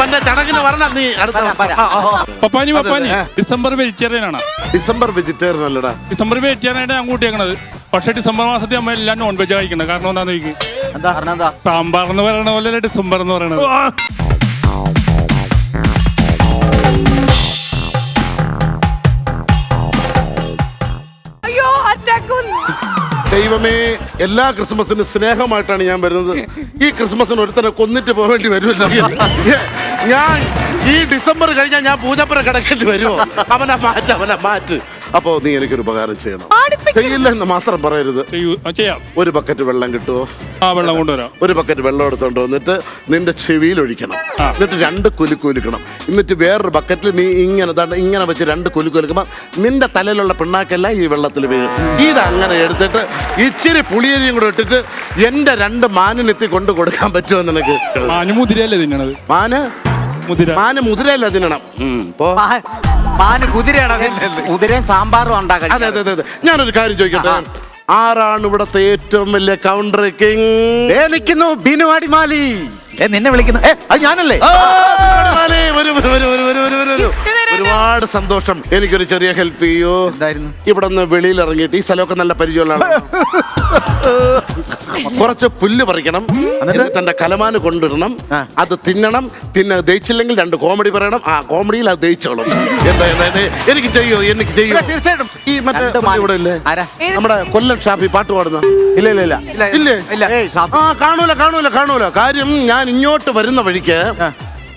പന്റെ ചടങ്ങിന് വരണം നീ അടുത്ത വരാം, വരാം. ആ, ആ, ആ. പപ്പാനി. പപ്പാനി. ഡിസംബർ വെജിറ്റേറിയൻ ആണ്. ഡിസംബർ വെജിറ്റേറിയൻ അല്ലടാ. ഡിസംബർ വെജിറ്റേറിയൻ ആയിട്ട് ഞാൻ കൂട്ടിയേക്കണത്. പക്ഷെ ഡിസംബർ മാസത്തിൽ അമ്മ എല്ലാം നോൺ വെജ് കഴിക്കണം കാരണം എന്താണെന്ന് ചോദിക്കും? എന്താ? കാരണം എന്താ? സാമ്പാർ എന്ന് പറയണ പോലെ ഡിസംബർ എന്ന് പറയണത്. അയ്യോ അറ്റാക്ക് ദൈവമേ എല്ലാ ക്രിസ്മസിനും സ്നേഹമായിട്ടാണ് ഞാൻ വരുന്നത്. ഈ ക്രിസ്മസിന് ഒരുത്തനെ കൊന്നിട്ട് പോകേണ്ടി വരുമല്ലോ. ഞാൻ ഈ ഡിസംബർ കഴിഞ്ഞാൽ ഞാൻ പൂജപ്പുര കിടക്കേണ്ടി വരുമോ അവനെ മാറ്റ് അവനെ മാറ്റ്. അപ്പോ നീ എനിക്കൊരു ഉപകാരം ചെയ്യണം. ചെയ്യില്ല എന്ന് മാത്രം പറയരുത്. ചെയ്യൂ ചെയ്യാം. ഒരു ബക്കറ്റ് വെള്ളം കിട്ടുമോ ആ വെള്ളം കൊണ്ടുവരാം. ഒരു ബക്കറ്റ് വെള്ളം എടുത്തോണ്ട് വന്നിട്ട് നിന്റെ ചെവിയിൽ ഒഴിക്കണം. എന്നിട്ട് രണ്ട് കുലുക്ക് കുലുക്കണം. എന്നിട്ട് വേറൊരു ബക്കറ്റിൽ നീ ഇങ്ങനെ ഇങ്ങനെ വെച്ച് രണ്ട് കുലുക്ക് കുലുക്കുമ്പോൾ നിന്റെ തലയിലുള്ള പിണ്ണാക്കെല്ലാം ഈ വെള്ളത്തിൽ വീഴും. അങ്ങനെ എടുത്തിട്ട് ഇച്ചിരി പുളിയരിയും കൂടെ ഇട്ടിട്ട് എന്റെ രണ്ട് മാനിനെത്തി കൊണ്ട് കൊടുക്കാൻ പറ്റുമോ നിനക്ക്? മാന് മുതിരയല്ലേ തിന്നണത്? മാന്? മുതിര മാന് മുതിരല്ല തിന്നണം. ഉം, മാന് കുതിരയാണ് അതിന്റെ സാമ്പാറും ഉണ്ടാക്കാൻ അതെ അതെ അതെ ഞാനൊരു കാര്യം ചോദിക്കട്ടെ? ആരാണ് ഇവിടത്തെ ഏറ്റവും വലിയ കൗണ്ടർ കിങ് ദേ നിൽക്കുന്നു ബിനു അടിമാലി. ഏ നിന്നെ വിളിക്കുന്നു. ഏ അത് ഞാനല്ലേ? ആ, ഒരുപാട് സന്തോഷം. എനിക്കൊരു ചെറിയ ഹെൽപ്പ് ചെയ്യോ. ഇവിടെ നിന്ന് വെളിയിൽ ഇറങ്ങിയിട്ട് ഈ സ്ഥലമൊക്കെ നല്ല പരിചയമുള്ള കുറച്ച് പുല്ല് പറിക്കണം. എന്നിട്ട്? എന്റെ കലമാന് കൊണ്ടിടണം. അത് തിന്നണം. തിന്ന ദഹിച്ചില്ലെങ്കിൽ രണ്ട് കോമഡി പറയണം. ആ കോമഡിയിൽ അത് ദഹിച്ചോളും. എന്താ എന്താ? എനിക്ക് ചെയ്യോ? എനിക്ക് ചെയ്യോ? തീർച്ചയായിട്ടും. ഈ മറ്റേ രണ്ട് മാന്. ഇവിടെ ഇല്ലേ? ആരാ? നമ്മുടെ കൊല്ലം ഷാഫി പാട്ട് പാടുന്ന? ഇല്ല ഇല്ല ഇല്ല. ഇല്ല? ഇല്ല ഏയ് ആ കാണൂല കാണൂല കാണൂല. കാര്യം ഞാൻ ഇങ്ങോട്ട് വരുന്ന വഴിക്ക്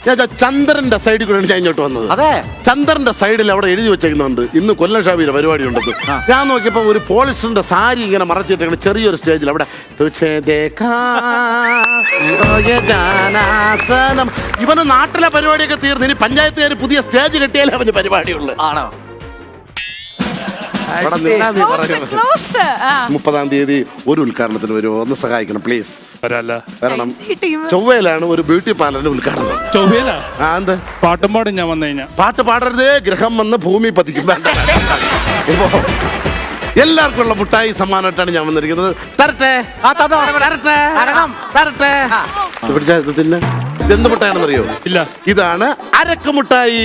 ഞാൻ ചന്ദ്രന്റെ സൈഡിൽ കൂടെ ഞാൻ ഇങ്ങോട്ട് വന്നത്. അതെ. ചന്ദ്രന്റെ സൈഡിൽ അവിടെ എഴുതി വെച്ചേക്കുന്നുണ്ട്. ഇന്ന് കൊല്ലം ഷാബിയുടെ പരിപാടി ഉണ്ടത് ഞാൻ നോക്കിയപ്പോ ഒരു പോളിസ്റ്ററിന്റെ സാരി ഇങ്ങനെ മറച്ചിട്ടാണ് ചെറിയൊരു സ്റ്റേജിൽ അവിടെ ഇവന് നാട്ടിലെ പരിപാടിയൊക്കെ തീർന്നു ഇനി പഞ്ചായത്തുകാർ പുതിയ സ്റ്റേജ് കിട്ടിയാലേ അവന് പരിപാടിയുള്ളൂ. ആണോ? അവിടെ നിന്നാ നീ പറഞ്ഞു ക്ലോസ്. ആ. മുപ്പതാം തീയതി ഒരു ഉദ്ഘാടനത്തിന് വരുമോ ഒന്ന് സഹായിക്കണം പ്ലീസ് വരാല്ല. കാരണം ടീം ചൊവ്വയിലാണ് ഒരു ബ്യൂട്ടി പാർലറിന്റെ ഉദ്ഘാടനം. ചൊവ്വയില? ആ എന്ത്? പാട്ടും പാടും ഞാൻ വന്നു കഴിഞ്ഞാ. പാട്ട് പാടരുത് ഗ്രഹം വന്ന് ഭൂമി പതിക്കും. വേണ്ട ഇപ്പോ എല്ലാവർക്കും ഉള്ള മുട്ടായി സമ്മാനമായിട്ടാണ് ഞാൻ വന്നിരിക്കുന്നത്. തരട്ടെ. ആ, തന്നോ. തരട്ടെ. തരണം. തരട്ടെ. പിടിച്ചാ ഇത് തിന്നെ. ഇതെന്ത് മുട്ടായാണെന്നറിയോ ഇല്ല. ഇതാണ് അരക്കുമുട്ടായി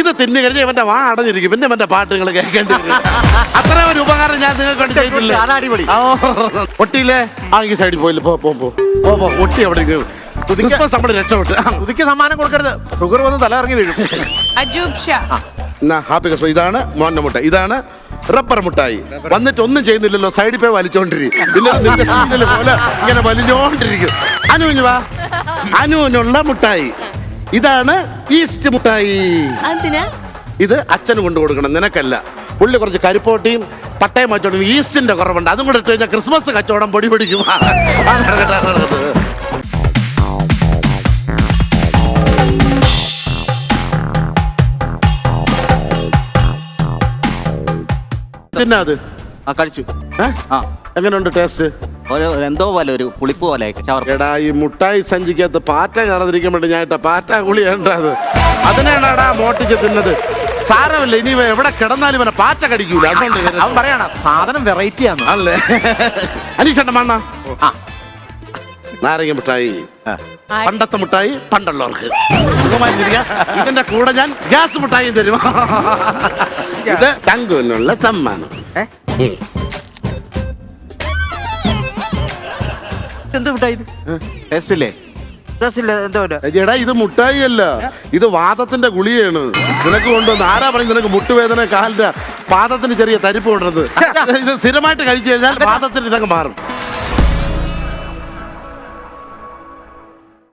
ഇത് തിന്നു കഴിഞ്ഞാൽ ഇവന്റെ വാ അടഞ്ഞിരിക്കും. പിന്നെ ഇവന്റെ പാട്ട് നിങ്ങൾ കേൾക്കേണ്ടി വരും. അത്ര ഒരു ഉപകാരം ഞാൻ നിങ്ങൾക്ക് വേണ്ടി ചെയ്തിട്ടില്ല? അടിപൊളി. ഒട്ടിയില്ലേ ആ ഈ സൈഡിൽ പോയില്ല? പോ പോ പോ. ഒട്ടി അവിടെ നമ്മൾ രക്ഷപ്പെട്ട്. സമ്മാനം കൊടുക്കരുത്. ഷുഗർ വന്ന് തല ഇറങ്ങി വീഴും. എന്നാ ഹാപ്പി ക്രിസ്മസ്. ഇതാണ് മോന്റെ മുട്ട ഇതാണ് റബ്ബർ മുട്ടായി. വന്നിട്ട് ഒന്നും ചെയ്യുന്നില്ലല്ലോ. സൈഡിൽ പോയി വലിച്ചോണ്ടിരിക്കും. പിന്നെ നിന്റെ പോലെ ഇങ്ങനെ വലിഞ്ഞോണ്ടിരിക്കും. അനുവിഞ്ഞുവാ വാ. അനുവിനുള്ള മുട്ടായി. ഇതാണ് ഈസ്റ്റ് മുട്ടായി. എന്തിനാ ഇത് അച്ഛന് കൊണ്ടു കൊടുക്കണം നിനക്കല്ല. ഉള്ളി കുറച്ച് കരിപ്പോട്ടിയും പട്ടയം വെച്ചോണ്ടും ഈസ്റ്റിന്റെ കുറവുണ്ട്. അതും കൂടെ ഇട്ട് കഴിഞ്ഞാൽ ക്രിസ്മസ് കച്ചവടം പൊടി പിടിക്കും. തിന്നാ അത്? ആ കഴിച്ചു. ആ. എങ്ങനെയുണ്ട് ടേസ്റ്റ് ഒരു എന്തോ പോലെ ഒരു പുളിപ്പ് പോലെ എടാ ഈ മുട്ടായി സഞ്ചിക്കകത്ത് പാറ്റ കയറാതിരിക്കാൻ വേണ്ടി ഞാൻ ഇട്ട പാറ്റ ഗുളി അത്. അതിനാണാടാ മോട്ടിച്ച് തിന്നത്. സാരമില്ല ഇനി എവിടെ കിടന്നാലും ഇവനെ പാറ്റ കടിക്കൂല. അതുകൊണ്ട് അവൻ പറയണ സാധനം വെറൈറ്റി ആണ് അല്ലേ? അനീഷണ്ട മണ്ണ ആ. നാരങ്ങ മുട്ടായി പണ്ടത്തെ മുട്ടായി പണ്ടുള്ളവർക്ക്. സുഖമായിരിക്കുക. ഇതിന്റെ കൂടെ ഞാൻ ഗ്യാസ് മിഠായി തരും. ഇത് തങ്കുവിനുള്ള സമ്മാനം ഏ? ഉം. എന്ത് മിഠായി ഇത്? ടേസ്റ്റ് ഇല്ലേ ഇല്ല എന്തോ എടാ ഇത് മുട്ടായി അല്ല ഇത് വാദത്തിന്റെ ഗുളിയാണ് നിനക്ക് കൊണ്ടുവന്ന് ആരാ പറയും നിനക്ക് മുട്ടുവേദന കാലിന്റെ പാദത്തിന് ചെറിയ തരിപ്പ് കൊണ്ടത് ഇത് സ്ഥിരമായിട്ട് കഴിച്ചു കഴിഞ്ഞാൽ വാദത്തിന് ഇതൊക്കെ മാറും.